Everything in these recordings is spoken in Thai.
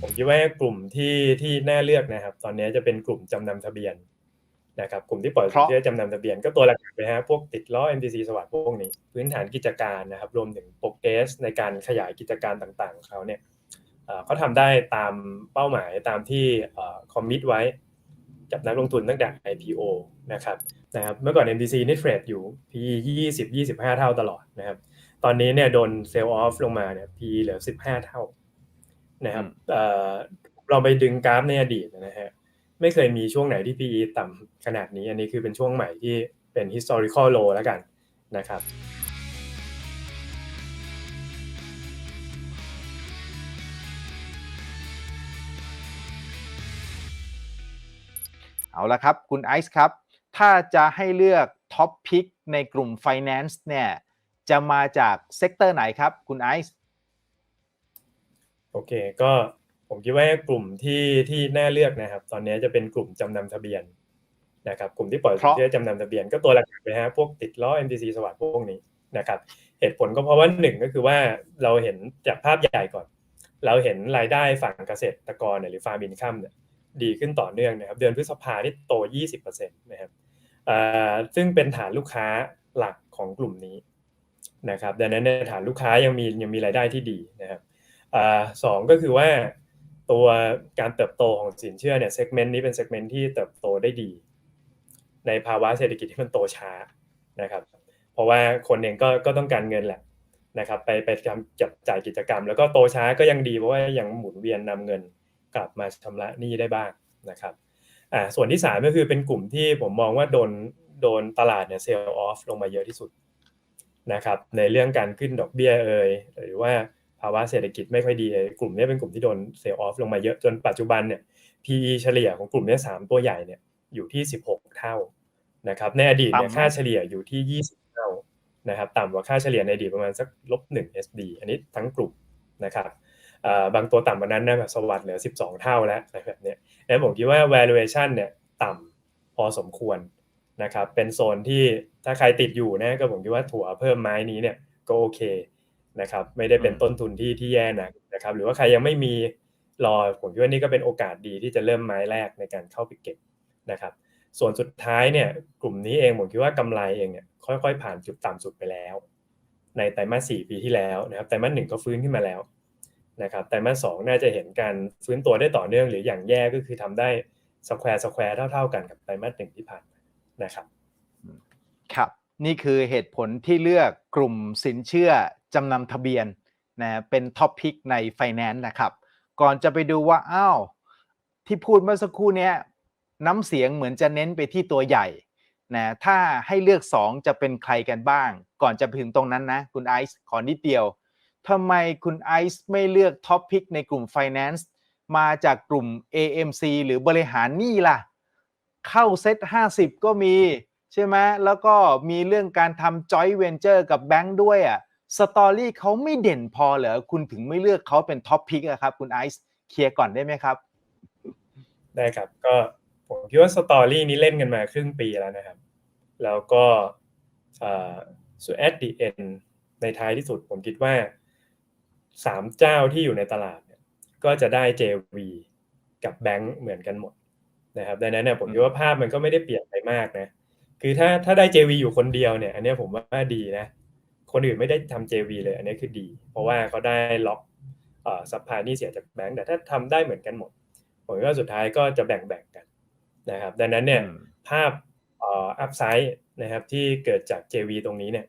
ผมคิดว่ากลุ่มที่ที่น่าเลือกนะครับ ตอนนี้จะเป็นกลุ่มจำนำทะเบียนนะครับกลุ่มที่ปล่อยสินเชื่อจำนำทะเบียนก็ตัวหลักๆเลยฮะพวกติดล้อ MTC สวัสดิ์พวกนี้ พื้นฐานกิจการนะครับ รวมถึงโปรเกรสในการขยายกิจการต่างๆของเขาเนี่ยเขาทำได้ตามเป้าหมายตามที่คอมมิตไว้กับนักลงทุนตั้งแต่ IPO นะครับนะครับเมื่อก่อน MTC นี่เทรดอยู่ PE 20 25 เท่าตลอดนะครับตอนนี้เนี่ยโดนเซลล์ออฟลงมาเนี่ย PE เหลือ 15 เท่า นะครับเราไปดึงกราฟในอดีตนะฮะไม่เคยมีช่วงไหนที่ PE ต่ำขนาดนี้ อันนี้คือเป็นช่วงใหม่ที่เป็น historical low แล้วกันนะครับเอาละครับ คุณไอซ์ครับ ถ้าจะให้เลือกท็อปพิกในกลุ่ม Finance เนี่ย จะมาจากเซกเตอร์ไหนครับ คุณไอซ์ โอเค ก็ผมคิดว่ากลุ่มที่ที่น่าเลือกนะครับ ตอนนี้จะเป็นกลุ่มจำนำทะเบียนนะครับ กลุ่มที่ปล่อยสินเชื่อจำนำทะเบียนก็ตัวหลักเลยฮะพวกติดล้อ MTC สวัสดิ์พวกนี้นะครับ เหตุผลก็เพราะว่าหนึ่งก็คือว่าเราเห็นจากภาพใหญ่ก่อน เราเห็นรายได้ฝั่งเกษตรกรเนี่ยหรือฟาร์มอินคัมเนี่ยดีขึ้นต่อเนื่องนะครับ เดือนพฤษภาที่โต 20%นะครับซึ่งเป็นฐานลูกค้าหลักของกลุ่มนี้นะครับดังนั้นฐานลูกค้ายังมียังมีรายได้ที่ดีนะครับ สองก็คือว่าตัวการเติบโตของสินเชื่อเนี่ยเซกเมนต์นี้เป็นเซกเมนต์ที่เติบโตได้ดี ในภาวะเศรษฐกิจที่มันโตช้านะครับ เพราะว่าคนเองก็ก็ต้องการเงินแหละนะครับ ไปไปทำจับจ่ายกิจกรรม แล้วก็โตช้าก็ยังดีเพราะว่ายังหมุนเวียนนำเงินกลับมาชำระหนี้ได้บ้างนะครับอ่าส่วนที่สามก็คือเป็นกลุ่มที่ผมมองว่าโดนโดนตลาดเนี่ยเซลล์ออฟลงมาเยอะที่สุดนะครับในเรื่องการขึ้นดอกเบี้ยเอ่ยหรือว่า ภาวะเศรษฐกิจไม่ค่อยดีกลุ่มนี้เป็นกลุ่มที่โดนเซลล์ออฟลงมาเยอะจนปัจจุบันเนี่ย PE เฉลี่ยของกลุ่มนี้สามตัวใหญ่เนี่ยอยู่ที่ 16 เท่านะครับในอดีตเนี่ยค่าเฉลี่ยอยู่ที่ 20 เท่านะครับต่ำกว่าค่าเฉลี่ยในอดีตประมาณสักลบ1 SD อันนี้ทั้งกลุ่มนะครับบางตัวต่ำกว่านั้นนะแบบสวัสด์เหลือ 12 เท่าแล้วอะไรแบบนี้แล้วผมคิดว่า valuation เนี่ยต่ำพอสมควรนะครับเป็นโซนที่ถ้าใครติดอยู่นะก็ผมคิดว่าถั่วเพิ่มไม้นี้เนี่ยก็โอเค นะครับไม่ได้เป็นต้นทุนที่ที่แย่นะนะครับหรือว่าใครยังไม่มีรอผมคิดว่านี่ก็เป็นโอกาสดีที่จะเริ่มไม้แรกในการเข้าไปเก็บนะครับ ส่วนสุดท้ายเนี่ยกลุ่มนี้เองผมคิดว่ากำไรเองเนี่ยค่อยๆ ผ่านจุดต่ำสุดไปแล้ว ในไตรมาสสี่ปีที่แล้วนะครับไตรมาสหนึ่งก็ฟื้นขึ้นมาแล้วนะครับไตรมาสสองน่าจะเห็นการฟื้นตัวได้ต่อเนื่องหรืออย่างแย่ก็คือทำได้สแควร์สแควร์เท่าๆกันกับไตรมาสหนึ่งที่ผ่านนะครับ ครับ นี่คือเหตุผลที่เลือกกลุ่มสินเชื่อ จำนำทะเบียนนะเป็นท็อปพิกใน Finance นะครับ ก่อนจะไปดูว่าอ้าวที่พูดเมื่อสักครู่นี้น้ำเสียงเหมือนจะเน้นไปที่ตัวใหญ่นะถ้าให้เลือก 2 จะเป็นใครกันบ้าง ก่อนจะไปถึงตรงนั้นนะ คุณไอซ์ขอนิดเดียวทำไมคุณไอซ์ไม่เลือกท็อปพิกในกลุ่ม Finance มาจากกลุ่ม AMC หรือบริหารหนี้ล่ะ เข้าเซ็ต50 ก็มี ใช่ไหมแล้วก็มีเรื่องการทำ joint venture กับแบงค์ด้วยอะ สตอรี่เขาไม่เด่นพอเหรอคุณถึงไม่เลือกเขาเป็นท็อปพิกอะครับคุณไอซ์เคลียร์ก่อนได้ไหมครับ ได้ครับก็ผมคิดว่าสตอรี่นี้เล่นกันมาครึ่งปีแล้วนะครับ แล้วก็สุดแอดดีเอ็นในท้ายที่สุดผมคิดว่าสามเจ้าที่อยู่ในตลาดเนี่ยก็จะได้ JV กับแบงค์เหมือนกันหมดนะครับดังนั้นเนี่ยผมคิดว่าภาพมันก็ไม่ได้เปลี่ยนไปมากนะ คือถ้าถ้าได้ JV อยู่คนเดียวเนี่ย อันนี้ผมว่าดีนะ คนอื่นไม่ได้ทำ JV เลยอันนี้คือดี เพราะว่าเขาได้ล็อกเอ่อซัพพลายนี่เสียจากแบงก์แต่ถ้าทำได้เหมือนกันหมดผมว่าสุดท้ายก็จะแบ่งๆกันนะครับดังนั้นเนี่ยภาพเอ่ออัพไซด์นะครับที่เกิดจาก JV ตรงนี้เนี่ย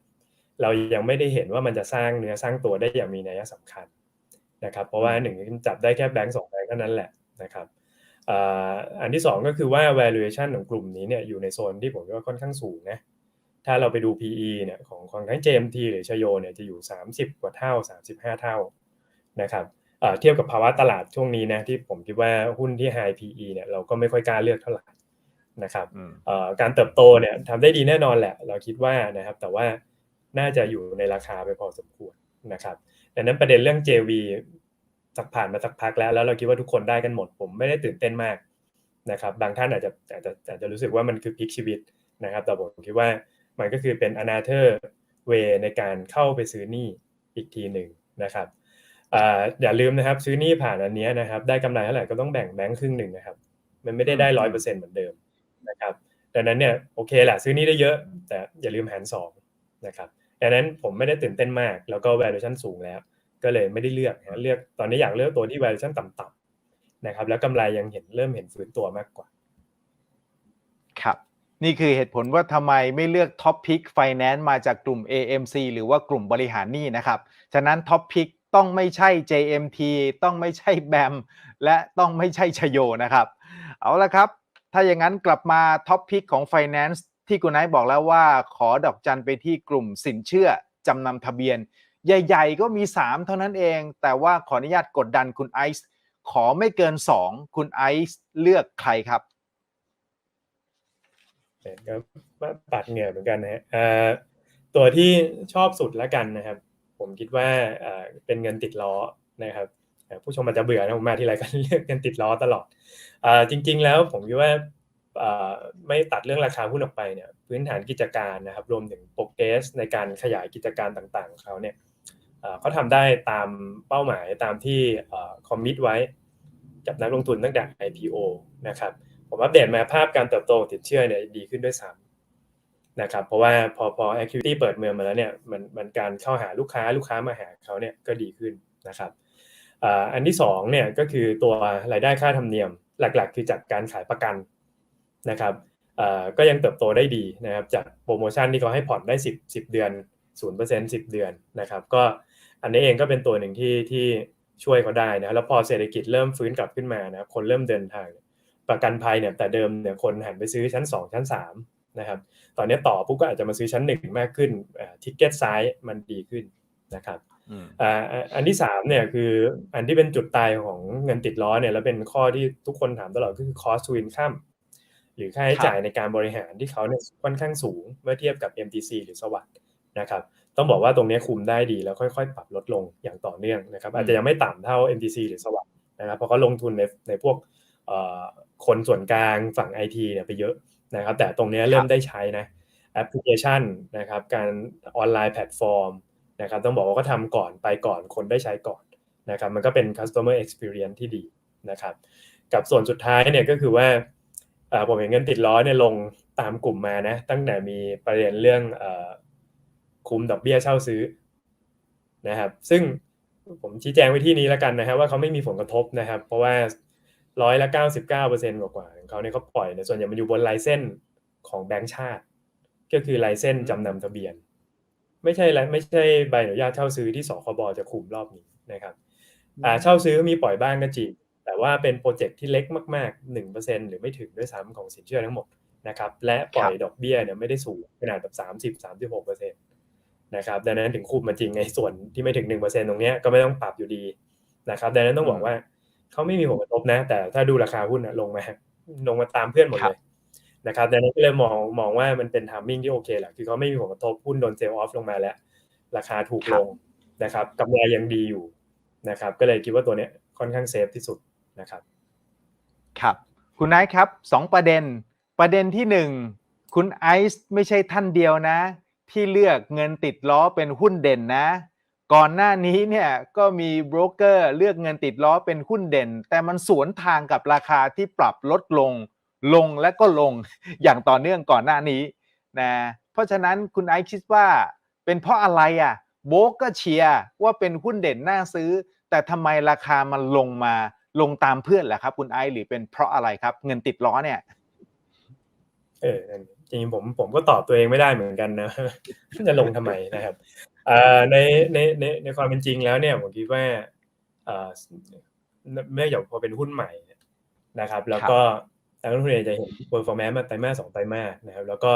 เรายังไม่ได้เห็นว่ามันจะสร้างเนื้อสร้างตัวได้อย่างมีนัยสำคัญนะครับเพราะว่าหนึ่งจับได้แค่แบงก์สองแบงก์เท่านั้นแหละนะครับอันที่ 2 ก็คือว่า valuation ของกลุ่มนี้เนี่ยอยู่ในโซนที่ผมว่าค่อนข้างสูงนะ ถ้าเราไปดู PE เนี่ยของของทั้ง JMT หรือชโยเนี่ยจะอยู่ 30 กว่าเท่า 35 เท่านะครับเทียบกับภาวะตลาดช่วงนี้นะที่ผมคิดว่าหุ้นที่ high PE เนี่ยเราก็ไม่ค่อยกล้าเลือกเท่าไหร่นะครับการเติบโตเนี่ยทำได้ดีแน่นอนแหละ เราคิดว่านะครับแต่ว่าน่าจะอยู่ในราคาไปพอสมควรนะครับดังนั้นประเด็นเรื่อง JV สักผ่านมาสักพักแล้วแล้วเราคิดว่าทุกคนได้กันหมด ผมไม่ได้ตื่นเต้นมากนะครับบางท่านอาจจะอาจจะอาจจะรู้สึกว่ามันคือพลิกชีวิตนะครับแต่ผมคิดว่า มันก็คือเป็นอนาเธอร์เวในการเข้าไปซื้อหนี้อีกทีหนึ่งนะครับอ่าอย่าลืมนะครับ ซื้อหนี้ผ่านอันเนี้ยนะครับ ได้กำไรเท่าไหร่ก็ต้องแบ่งแบงค์ครึ่งหนึ่งนะครับ มันไม่ได้ได้ร้อยเปอร์เซ็นเหมือนเดิมนะครับดังนั้นเนี่ยโอเคแหละซื้อหนี้ได้เยอะ แต่อย่าลืมหารสองนะครับดังนั้นผมไม่ได้ตื่นเต้นมาก แล้วก็ valuation สูงแล้ว ก็เลยไม่ได้เลือกนะเลือกตอนนี้อยากเลือกตัวที่ valuation ต่ำๆนะครับ แล้วกำไรยังเห็นเริ่มเห็นฟื้นตัวมากกว่า ครับ นี่คือเหตุผลว่าทำไมไม่เลือกท็อปพิกไฟแนนซ์มาจากกลุ่ม AMC หรือว่ากลุ่มบริหารหนี้นะครับ ฉะนั้นท็อปพิกต้องไม่ใช่ JMT ต้องไม่ใช่แบมและต้องไม่ใช่ชโยนะครับ เอาละครับ ถ้าอย่างนั้นกลับมาท็อปพิกของ Finance ที่คุณไนท์บอกแล้วว่าขอดอกจันไปที่กลุ่มสินเชื่อจำนำทะเบียน ใหญ่ๆ ก็มี 3 เท่านั้นเอง แต่ว่าขออนุญาตกดดันคุณไอซ์ขอไม่เกิน 2 คุณไอซ์เลือกใครครับ ก็ตัดเหงื่อเหมือนกันนะฮะตัวที่ชอบสุดแล้วกันนะครับ ผมคิดว่าเป็นเงินติดล้อนะครับผู้ชมอาจจะเบื่อนะผมมาที่ไรก็เลือกเงินติดล้อตลอดอจริง ๆ แล้วผมคิดว่าไม่ตัดเรื่องราคาหุ้นออกไปเนี่ยพื้นฐานกิจการนะครับ รวมถึงโปรเกรสในการขยายกิจการต่างๆของเขาเนี่ยเอ่อเขาทำได้ตามเป้าหมายตามที่คอมมิตไว้กับนักลงทุนตั้งแต่ IPO นะครับ ผมอัปเดตมาภาพการเติบโตของติดเชื่อเนี่ยดีขึ้นด้วยซ้ำนะครับ เพราะว่าพอพอ activity เปิดเมืองมาแล้วเนี่ยมันมันการเข้าหาลูกค้าลูกค้ามาหาเขาเนี่ยก็ดีขึ้นนะครับอันที่สองเนี่ยก็คือตัวรายได้ค่าธรรมเนียมหลักๆ คือจากการขายประกันนะครับก็ยังเติบโตได้ดีนะครับจากโปรโมชั่นที่เขาให้ผ่อนได้ 10 10 เดือน 0% 10 เดือนนะครับก็อันนี้เองก็เป็นตัวหนึ่งที่ที่ช่วยเขาได้นะแล้วพอเศรษฐกิจเริ่มฟื้นกลับขึ้นมานะครับคนเริ่มเดินทาง ประกันภัยเนี่ยแต่เดิมเนี่ยคนหันไปซื้อชั้น 2 ชั้น3นะครับตอนนี้ต่อปุ๊บก็อาจจะมาซื้อชั้น 1 มากขึ้นทิกเก็ตไซส์มันดีขึ้นนะครับอืมอ่าอันที่3เนี่ยคืออันที่เป็นจุดตายของเงินติดล้อเนี่ยแล้วเป็นข้อที่ทุกคนถามตลอดก็คือ cost to income หรือค่าใช้จ่ายในการบริหารที่เขาเนี่ยค่อนข้างสูงเมื่อเทียบกับ MTC หรือสวัสด์นะครับต้องบอกว่าตรงนี้คุมได้ดีแล้วค่อยๆ ปรับลดลงอย่างต่อเนื่องนะครับอาจจะยังไม่ต่ำเท่า MTC หรือสวัสด์นะครับเพราะเขาลงทุนในในพวกเอ่อ คนส่วนกลางฝั่ง IT เนี่ยไปเยอะนะครับ แต่ตรงนี้เริ่มได้ใช้นะแอปพลิเคชันนะครับ การออนไลน์แพลตฟอร์มนะครับ ต้องบอกว่าก็ทำก่อนไปก่อนคนได้ใช้ก่อนนะครับ มันก็เป็น customer experience ที่ดีนะครับ กับส่วนสุดท้ายเนี่ยก็คือว่าเอ่อผมเห็นเงินติดล้อเนี่ยลงตามกลุ่มมานะ ตั้งแต่มีประเด็นเรื่องเอ่อคุมดอกเบี้ยเช่าซื้อนะครับ ซึ่งผมชี้แจงไว้ที่นี้แล้วกันนะครับว่าเขาไม่มีผลกระทบนะครับ เพราะว่า ร้อยละเก้าสิบเก้าเปอร์เซ็นต์กว่าๆของเขาเนี่ยเขาปล่อยในยส่วนใหญ่มันอยู่บนลายเส้นของแบงก์ชาติ ก็คือลายเส้นจำนำทะเบียน ไม่ใช่และไม่ใช่ใบอนุญาตเช่าซื้อที่สคบจะคุมรอบนี้นะครับอ่าเช่าซื้อมีปล่อยบ้างก็จริงแต่ว่าเป็นโปรเจกต์ที่เล็กมากๆ1%หรือไม่ถึงด้วยซ้ำของสินเชื่อทั้งหมดนะครับและปล่อยดอกเบี้ยเนี่ยไม่ได้สูงขนาดแบบ30 36%นะครับดังนั้นถึงคุมมาจริงในส่วนที่ไม่ถึง1%ตรงเนี้ยก็ไม่ต้องปรับอยู่ดีนะครับดังนั้นต้องบอกว่า เขาไม่มีผลกระทบนะ แต่ถ้าดูราคาหุ้นอะลงมาลงมาตามเพื่อนหมดเลยนะครับดังนั้นก็เลยมองมองว่ามันเป็นทามมิ่งที่โอเคแหละคือเขาไม่มีผลกระทบหุ้นโดนเซลล์ออฟลงมาแล้ว ราคาถูกลงนะครับกำไรยังดีอยู่นะครับ ก็เลยคิดว่าตัวเนี้ยค่อนข้างเซฟที่สุดนะครับครับ คุณไอซ์ครับสองประเด็น ประเด็นที่หนึ่งคุณไอซ์ไม่ใช่ท่านเดียวนะ ที่เลือกเงินติดล้อเป็นหุ้นเด่นนะ ก่อนหน้านี้เนี่ยก็มีโบรกเกอร์เลือกเงินติดล้อเป็นหุ้นเด่น แต่มันสวนทางกับราคาที่ปรับลดลง ลงและก็ลงอย่างต่อเนื่องก่อนหน้านี้นะเพราะฉะนั้นคุณไอซ์คิดว่าเป็นเพราะอะไรอะโบรกก็เชียร์ว่าเป็นหุ้นเด่นน่าซื้อ แต่ทำไมราคามันลงมาลงตามเพื่อนแหละครับคุณไอซ์หรือเป็นเพราะอะไรครับ เงินติดล้อเนี่ย เออจริงผมผมก็ตอบตัวเองไม่ได้เหมือนกันนะจะลงทำไมนะครับ ในในในในความเป็นจริงแล้วเนี่ยผมคิดว่าอ่าเมื่ออย่างพอเป็นหุ้นใหม่นะครับ แล้วก็นักลงทุนจะเห็น performance มาไตรมาสสองไตรมาสนะครับ แล้วก็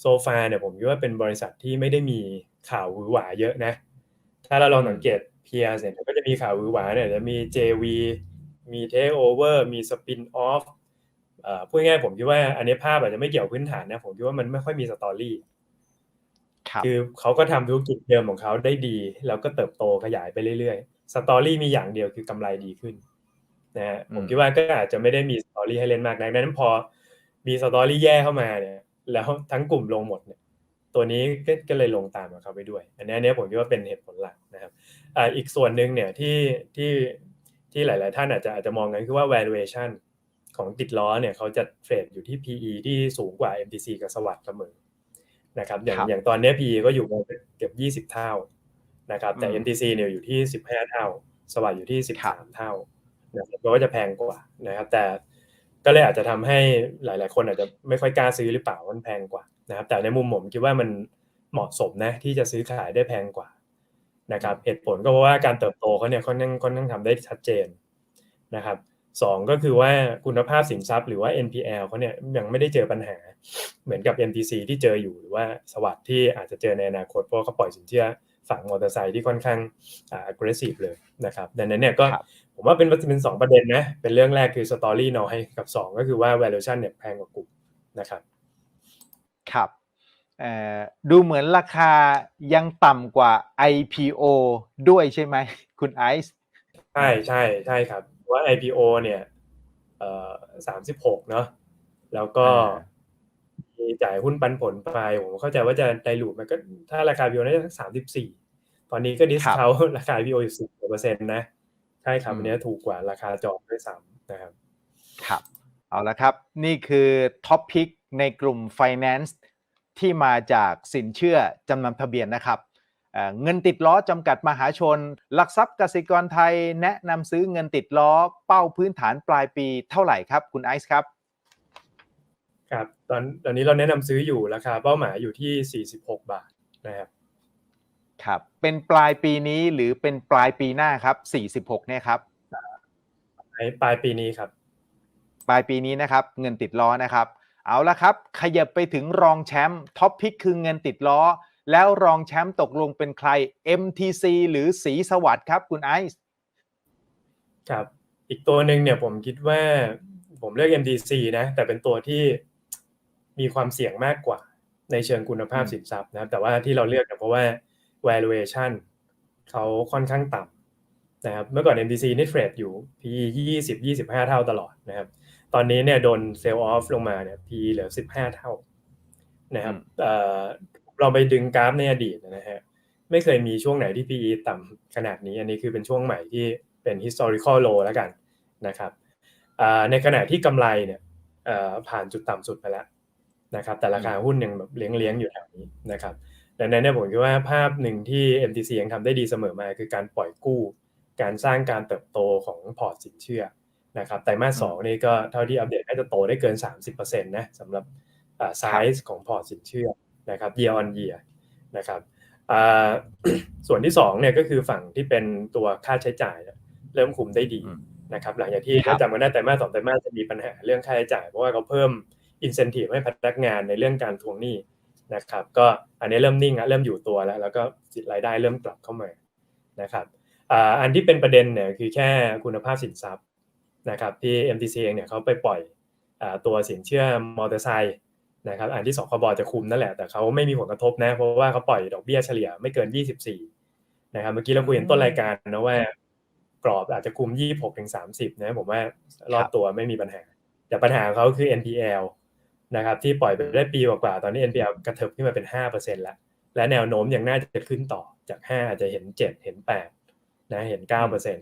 โซฟาเนี่ยผมคิดว่าเป็นบริษัทที่ไม่ได้มีข่าวหวือหวาเยอะนะ ถ้าเราลองสังเกตเพียร์เนี่ยก็จะมีข่าวหวือหวาเนี่ยจะมี JV มีเทคโอเวอร์มีสปินออฟพูดง่ายๆผมคิดว่าอันนี้ภาพอาจจะไม่เกี่ยวพื้นฐานนะผมคิดว่ามันไม่ค่อยมีสตอรี่ ครับคือเขาก็ทำธุรกิจเดิมของเขาได้ดี แล้วก็เติบโตขยายไปเรื่อยๆ สตอรี่มีอย่างเดียวคือกำไรดีขึ้นนะฮะผมคิดว่าก็อาจจะไม่ได้มีสตอรี่ให้เล่นมากนักดังนั้นพอมีสตอรี่แย่เข้ามาเนี่ย แล้วทั้งกลุ่มลงหมดเนี่ย ตัวนี้ก็ก็เลยลงตามกับเขาไปด้วย อันนี้อันนี้ผมคิดว่าเป็นเหตุผลหลักนะครับอ่าอีกส่วนหนึ่งเนี่ยที่ที่ที่หลาย ๆ ท่านอาจจะอาจจะมองกันคือว่า valuation ของติดล้อเนี่ยเขาจะเทรดอยู่ที่ PE ที่สูงกว่า MTC กับสวัสด์เสมอ นะครับอย่างครับอย่างตอนนี้ PE ก็อยู่ประมาณเกือบ 20 เท่านะครับแต่อืม MTC เนี่ยอยู่ที่ 15 เท่า สวัสด์อยู่ที่ครับ13 เท่านะครับก็จะแพงกว่านะครับ แต่ก็เลยอาจจะทำให้หลาย ๆ คนอาจจะไม่ค่อยกล้าซื้อหรือเปล่าว่ามันแพงกว่านะครับ แต่ในมุมผมคิดว่ามันเหมาะสมนะที่จะซื้อขายได้แพงกว่านะครับเหตุผลก็เพราะว่าการเติบโตเขาเนี่ยค่อนข้างค่อนข้างทำได้ชัดเจนนะครับ สองก็คือว่าคุณภาพสินทรัพย์หรือว่า NPL เขาเนี่ยยังไม่ได้เจอปัญหาเหมือนกับ MTC ที่เจออยู่หรือว่าสวัสด์ที่อาจจะเจอในอนาคตเพราะว่าเขาปล่อยสินเชื่อฝั่งมอเตอร์ไซค์ที่ค่อนข้างอ่า aggressive เลยนะครับดังนั้นเนี่ยก็ครับผมว่าเป็นเป็นสองประเด็นนะเป็นเรื่องแรกคือสตอรี่น้อยกับสองก็คือว่า valuation เนี่ยแพงกว่ากลุ่มนะครับครับเอ่อดูเหมือนราคายังต่ำกว่า IPO ด้วยใช่ไหมคุณไอซ์ใช่ใช่ใช่ครับเพราะ ว่า IPO เนี่ยเอ่อสามสิบหกเนาะแล้วก็อ่ามีจ่ายหุ้นปันผลไปผมเข้าใจว่าจะไดรูทมันก็ถ้าราคา IPO น่าจะสักสามสิบสี่ตอนนี้ก็ดิสเขาราคา IPO อยู่สิบเปอร์เซ็นต์นะใช่ครับอืมอันเนี้ยถูกกว่าราคาจองด้วยซ้ำนะครับครับเอาละครับ นี่คือท็อปพิกในกลุ่ม Finance ที่มาจากสินเชื่อจำนำทะเบียนนะครับ เอ่อเงินติดล้อจำกัดมหาชน หลักทรัพย์กสิกรไทยแนะนำซื้อเงินติดล้อเป้าพื้นฐานปลายปีเท่าไหร่ครับ คุณไอซ์ครับครับตอนตอนนี้เราแนะนำซื้ออยู่ราคาเป้าหมายอยู่ที่ 46 บาทนะครับครับเป็นปลายปีนี้หรือเป็นปลายปีหน้าครับ 46เนี่ยครับในปลายปีนี้ครับปลายปีนี้นะครับเงินติดล้อนะครับ เอาละครับ ขยับไปถึงรองแชมป์ท็อปพิกคือเงินติดล้อ แล้วรองแชมป์ตกลงเป็นใคร MTC หรือสีสวัสดิ์ครับคุณไอซ์ครับ อีกตัวหนึ่งเนี่ยผมคิดว่าผมเลือก MTC นะ แต่เป็นตัวที่มีความเสี่ยงมากกว่า ในเชิงคุณภาพสินทรัพย์นะครับ แต่ว่าที่เราเลือกเนี่ยเพราะว่า valuation เขาค่อนข้างต่ำนะครับ เมื่อก่อน MTC นี่เทรดอยู่ PE 20 25 เท่าตลอดนะครับ ตอนนี้เนี่ยโดนเซลล์ออฟลงมาเนี่ย PE เหลือ 15 เท่านะครับ เราไปดึงกราฟในอดีตนะฮะไม่เคยมีช่วงไหนที่ PE ต่ำขนาดนี้ อันนี้คือเป็นช่วงใหม่ที่เป็น historical low แล้วกันนะครับในขณะที่กำไรเนี่ยผ่านจุดต่ำสุดไปแล้วนะครับ แต่ราคาหุ้นยังแบบเลี้ยงๆอยู่แถวนี้นะครับดังนั้นเนี่ยผมคิดว่าภาพหนึ่งที่ MTC ยังทำได้ดีเสมอมาคือการปล่อยกู้ การสร้างการเติบโตของพอร์ตสินเชื่อนะครับไตรมาสสองนี่ก็เท่าที่อัปเดตน่าจะโตได้เกิน 30%นะสำหรับไซส์ของพอร์ตสินเชื่อ นะครับ year on year นะครับอ่าส่วนที่สองเนี่ยก็คือฝั่งที่เป็นตัวค่าใช้จ่ายเนี่ยเริ่มคุมได้ดีอืมนะครับ หลังจากที่ครับถ้าจำกันได้ไตรมาสสองไตรมาสจะมีปัญหาเรื่องค่าใช้จ่าย เพราะว่าเขาเพิ่ม incentive ให้พนักงานในเรื่องการทวงหนี้นะครับ ก็อันนี้เริ่มนิ่งแล้วเริ่มอยู่ตัวแล้ว แล้วก็สิทธิรายได้เริ่มกลับเข้ามานะครับอ่าอันที่เป็นประเด็นเนี่ยคือแค่คุณภาพสินทรัพย์นะครับที่ MTC เองเนี่ยเขาไปปล่อยอ่าตัวสินเชื่อมอเตอร์ไซค์ นะครับอันที่สคบจะคุมนั่นแหละแต่เขาไม่มีผลกระทบนะ เพราะว่าเขาปล่อยดอกเบี้ยเฉลี่ยไม่เกิน 24 นะครับ เมื่อกี้เราคุยกันต้นรายการนะว่ากรอบอาจจะคุม 26ถึง30 นะผมว่ารอบตัวไม่มีปัญหา แต่ปัญหาของเขาคือ NPL นะครับที่ปล่อยไปได้ปีกว่าๆตอนนี้ NPL กระเถิบขึ้นมาเป็น 5%แล้ว และแนวโน้มยังน่าจะขึ้นต่อจาก 5 อาจจะเห็น 7 เห็น 8 นะเห็น 9%น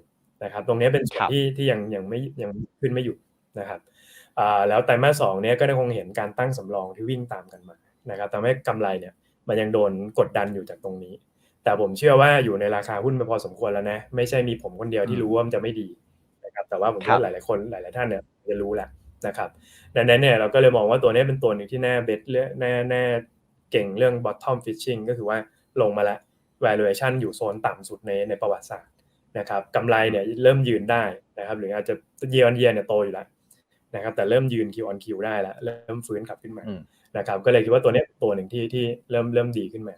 ะครับตรงนี้เป็นส่วนครับที่ที่ยังยังไม่ยังขึ้นไม่หยุดนะครับอ่า แล้วไตรมาสสองเนี้ยก็คงเห็นการตั้งสำรองที่วิ่งตามกันมานะครับทำให้กำไรเนี่ยมันยังโดนกดดันอยู่จากตรงนี้ แต่ผมเชื่อว่าอยู่ในราคาหุ้นไปพอสมควรแล้วนะ ไม่ใช่มีผมคนเดียวที่รู้ว่ามันจะไม่ดีนะครับแต่ว่าผมครัว่าบหลาย ๆ คนหลาย ๆ ท่านเนี่ยจะรู้แหละนะครับดังนั้นเนี่ยเราก็เลยมองว่าตัวนี้เป็นตัวหนึ่งที่น่าเบ็ดเรื่องน่าน่าเก่งเรื่อง bottom fishing ก็คือว่าลงมาแล้ว valuation อยู่โซนต่ำสุดในในประวัติศาสตร์นะครับกำไรเนี่ยเริ่มยืนได้นะครับหรืออาจจะ year on year เนี่ยโตอยู่แล้ว นะครับแต่เริ่มยืน Q on Q ได้แล้ว เริ่มฟื้นกลับขึ้นมาอืมนะครับก็เลยคิดว่าตัวเนี้ยตัวหนึ่งที่ที่เริ่มเริ่มดีขึ้นมา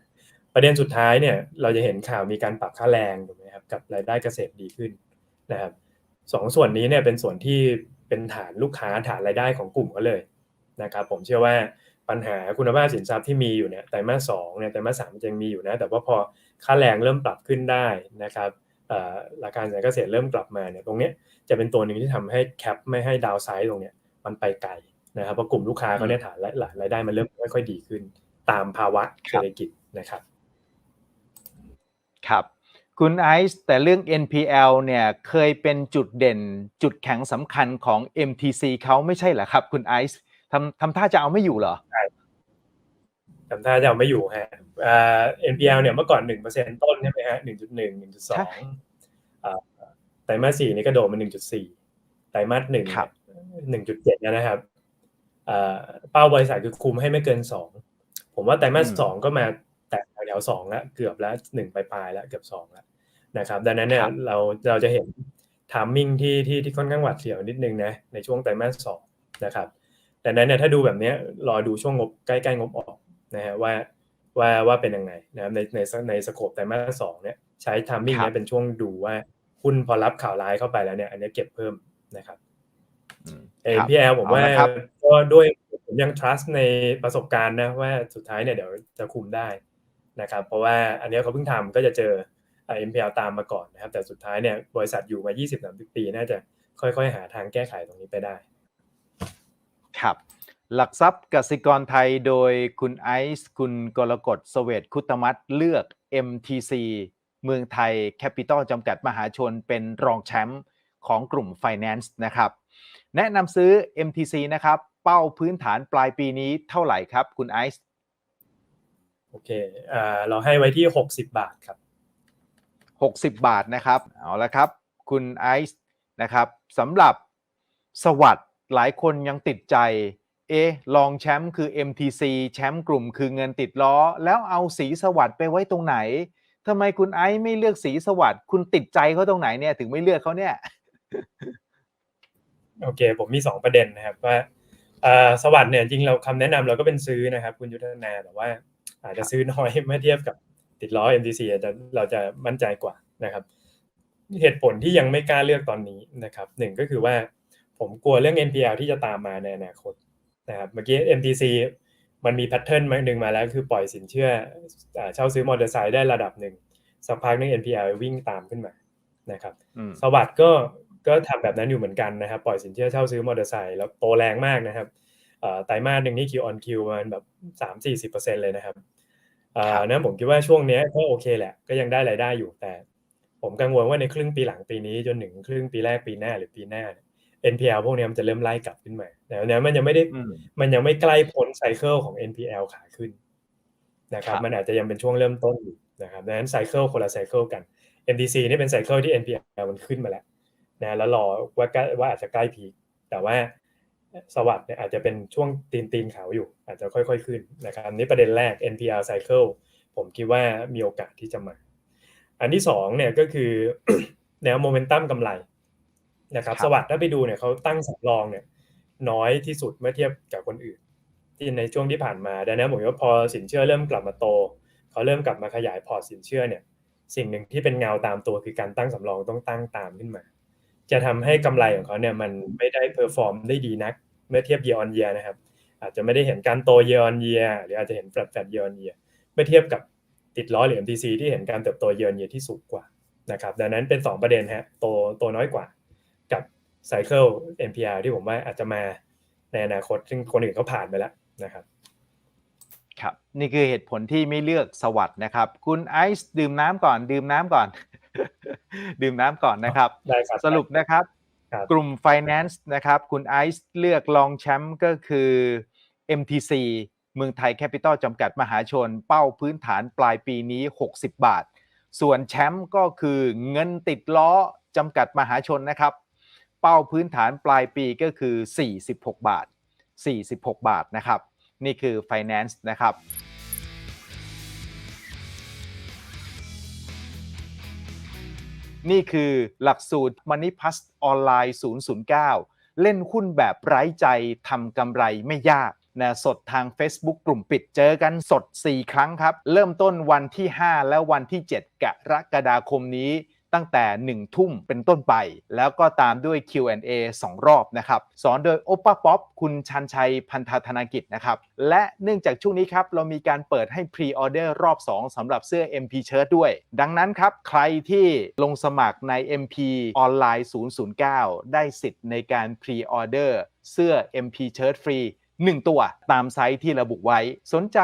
ประเด็นสุดท้ายเนี่ยเราจะเห็นข่าวมีการปรับค่าแรงถูกไหมครับกับรายได้เกษตรดีขึ้นนะครับสองส่วนนี้เนี่ยเป็นส่วนที่เป็นฐานลูกค้าฐานรายได้ของกลุ่มเขาเลยนะครับผมเชื่อว่าปัญหาคุณภาพสินทรัพย์ที่มีอยู่เนี่ยไตรมาสสองเนี่ยไตรมาสสามยังมีอยู่นะแต่ว่าพอค่าแรงเริ่มปรับขึ้นได้นะครับเอ่อ ราคาสินค้าเกษตรเริ่มกลับมาเนี่ยตรงเนี้ยจะเป็นตัวหนึ่งที่ทำให้แคปไม่ให้ดาวไซด์ตรงเนี้ยมันไปไกลนะครับเพราะกลุ่มลูกค้าเขาเนี่ยฐานรายรายได้มันเริ่มค่อยๆดีขึ้น ตามภาวะครัเศรบษฐกิจนะครับ ครับคุณไอซ์แต่เรื่อง NPL เนี่ยเคยเป็นจุดเด่นจุดแข็งสำคัญของ MTC เขาไม่ใช่เหรอครับ คุณไอซ์ทำทำท่าจะเอาไม่อยู่เหรอ ทำท่าจะเอาไม่อยู่ฮะอ่า NPL เนี่ยเมื่อก่อนหนึ่งเปอร์เซ็นต้นใช่ไหมฮะหนึ่งจุดหนึ่งหนึ่งจุดสอใช่งไตรมาสสี่นี่ก็โดดมาหนึ่งจุดสี่ไตรมาสหนึ่งครับหนึ่งจุดเจ็ดนะครับอ่าเป้าบริษัทคือคุมให้ไม่เกินสองผมว่าไตรมาสสองก็มาแตะแถวๆสองแล้วเกือบแล้วหนึ่งปลายๆแล้วเกือบสองแล้วนะครับ ดังนั้นเนี่ยครับเราเราจะเห็นทามมิ่งที่ที่ที่ค่อนข้างหวาดเสียวนิดนึงนะในช่วงไตรมาสสองนะครับดังนั้นเนี่ยถ้าดูแบบเนี้ยรอดูช่วงงบใกล้ๆงบออก นะฮะว่าว่าว่าเป็นยังไงนะครับในในในสโคปไตรมาสสองเนี่ยใช้ทามมิ่งครับเนี่ยเป็นช่วงดูว่าหุ้นพอรับข่าวร้ายเข้าไปแล้วเนี่ย อันเนี้ยเก็บเพิ่มนะครับอืมเอครับพีแอลผมว่าเอาละครับก็ด้วยผมยัง trust ในประสบการณ์นะว่าสุดท้ายเนี่ยเดี๋ยวจะคุมได้นะครับ เพราะว่าอันเนี้ยเขาเพิ่งทำก็จะเจอเอ็มพีแอลตามมาก่อนนะครับ แต่สุดท้ายเนี่ยบริษัทอยู่มา 20-30 ปี น่าจะค่อยๆ หาทางแก้ไขตรงนี้ไปได้ ครับ หลักทรัพย์กสิกรไทยโดยคุณไอซ์คุณกรกฎสเวตคุตมัตเลือก MTC เมืองไทยแคปิตอลจำกัดมหาชนเป็นรองแชมป์ของกลุ่ม Finance นะครับ แนะนำซื้อ MTC นะครับ เป้าพื้นฐานปลายปีนี้เท่าไหร่ครับ คุณไอซ์โอเคอ่าเราให้ไว้ที่ 60 บาทครับ 60 บาทนะครับ เอาละครับ คุณไอซ์นะครับสำหรับสวัสด์หลายคนยังติดใจ เอะรองแชมป์คือ MTC แชมป์กลุ่มคือเงินติดล้อ แล้วเอาสีสวัสด์ไปไว้ตรงไหนทำไมคุณไอซ์ไม่เลือกสีสวัสด์คุณติดใจเขาตรงไหนเนี่ย ถึงไม่เลือกเขาเนี่ย โอเค ผมมี2ประเด็นนะครับว่าอ่าสวัสด์เนี่ยจริงเราคำแนะนำเราก็เป็นซื้อนะครับ คุณยุทธนาแต่ว่า อาจจะซื้อน้อยเมื่อเทียบกับติดล้อ MTC อาจจะเราจะมั่นใจกว่านะครับ เหตุผลที่ยังไม่กล้าเลือกตอนนี้นะครับหนึ่งก็คือว่าผมกลัวเรื่อง NPL ที่จะตามมาในอนาคต นะครับเมื่อกี้ MTC มันมีแพทเทิร์นมาหนึ่งมาแล้วคือปล่อยสินเชื่ออ่าเช่าซื้อมอเตอร์ไซค์ได้ระดับหนึ่งสักพักหนึง NPL วิ่งตามขึ้นมานะครับอืมสวัสด์ก็ก็ทำแบบนั้นอยู่เหมือนกันนะครับ ปล่อยสินเชื่อเช่าซื้อมอเตอร์ไซค์แล้วโตแรงมากนะครับเอ่อไตรมาสหนึ่งนี่ Q on Q มันแบบสามสี่สิบเปอร์เซ็นเลยนะครับเอ่ครัอบนั้นผมคิดว่าช่วงเนี้ยก็โอเคแหละ ก็ยังได้รายได้อยู่แต่ ผมกังวลว่าในครึ่งปีหลังปีนี้จนถึงครึ่งปีแรกปีหน้าหรือปีหน้าเนี่ย NPL พวกเนี้ยมันจะเริ่มไล่กลับขึ้นมาแต่เนี้ยมันยังไม่ได้อืมมันยังไม่ใกล้พ้นไซเคิลของ NPL ขาขึ้นนะครับครับ มันอาจจะยังเป็นช่วงเริ่มต้นอยู่นะครับดังนั้นไซเคิลคนละไซเคิลกัน MDC นี่เป็นไซเคิลที่ NPL มันขึ้นมาแล้วนะแล้วรอว่าใกล้ว่าอาจจะใกล้พีคแต่ว่าสวัสด์เนี่ยอาจจะเป็นช่วงตีนตีนเขาอยู่ อาจจะค่อยๆ ขึ้นนะครับอันนี่ประเด็นแรก NPL cycle ผมคิดว่ามีโอกาสที่จะมา อันที่สองเนี่ยก็คือแนวโมเมนตัมกำไร นะครับครับสวัสด์ถ้าไปดูเนี่ยเขาตั้งสำรองเนี่ย น้อยที่สุดเมื่อเทียบกับคนอื่น ที่ในช่วงที่ผ่านมาดังนั้นผมว่าพอสินเชื่อเริ่มกลับมาโตเขาเริ่มกลับมาขยายพอร์ตสินเชื่อเนี่ย สิ่งหนึ่งที่เป็นเงาตามตัวคือการตั้งสำรองต้องตั้งตามขึ้นมา จะทำให้กำไรของเขาเนี่ยมันไม่ได้เพอร์ฟอร์มได้ดีนัก เมื่อเทียบ year on year นะครับ อาจจะไม่ได้เห็นการโต year on year หรืออาจจะเห็น flat flat year on year เมื่อเทียบกับติดล้อหรือ MTC ที่เห็นการเติบโต year on year ที่สูงกว่านะครับดังนั้นเป็น 2 ประเด็นฮะโตโตน้อยกว่ากับ cycle NPR ที่ผมว่าอาจจะมาในอนาคต ซึ่งคนอื่นเขาผ่านไปแล้วนะครับครับนี่คือเหตุผลที่ไม่เลือกสวัสด์นะครับ คุณไอซ์ดื่มน้ำก่อน ดื่มน้ำก่อน ดื่มน้ำก่อนนะครับได้ครับสรุปนะครับครับ กลุ่ม Finance นะครับ คุณไอซ์เลือกรองแชมป์ก็คือ MTC เมืองไทยแคปิตอลจำกัดมหาชน เป้าพื้นฐานปลายปีนี้ 60 บาท ส่วนแชมป์ก็คือเงินติดล้อจำกัดมหาชนนะครับ เป้าพื้นฐานปลายปีก็คือ 46 บาท 46 บาทนะครับ นี่คือ Finance นะครับนี่คือหลักสูตร Money Plus ออนไลน์ 009 เล่นหุ้นแบบไร้ใจทำกำไรไม่ยากนะสดทาง Facebook กลุ่มปิดเจอกันสด 4 ครั้งครับ เริ่มต้นวันที่ 5 และวันที่ 7 กรกฎาคมนี้ ตั้งแต่ 1 ทุ่มเป็นต้นไป แล้วก็ตามด้วย Q&A 2 รอบนะครับ สอนโดยโอปป้าป๊อปคุณชันชัยพันธธนากิจนะครับ และเนื่องจากช่วงนี้ครับ เรามีการเปิดให้พรีออเดอร์รอบ 2สำหรับเสื้อ MP Shirt ด้วย ดังนั้นครับ ใครที่ลงสมัครใน MP ออนไลน์ 009 ได้สิทธิ์ในการพรีออเดอร์เสื้อ MP Shirt ฟรี 1 ตัวตามไซต์ที่ระบุไว้ สนใจ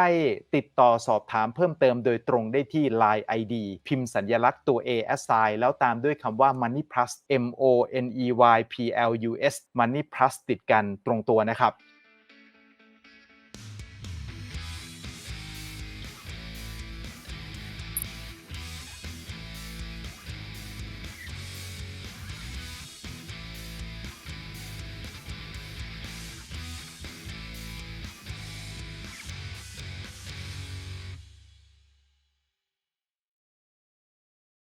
ติดต่อสอบถามเพิ่มเติมโดยตรงได้ที่ Line ID พิมพ์สัญลักษณ์ตัว A assign แล้วตามด้วยคำว่า Money Plus M O N E Y P L U S Money Plus ติดกันตรงตัวนะครับ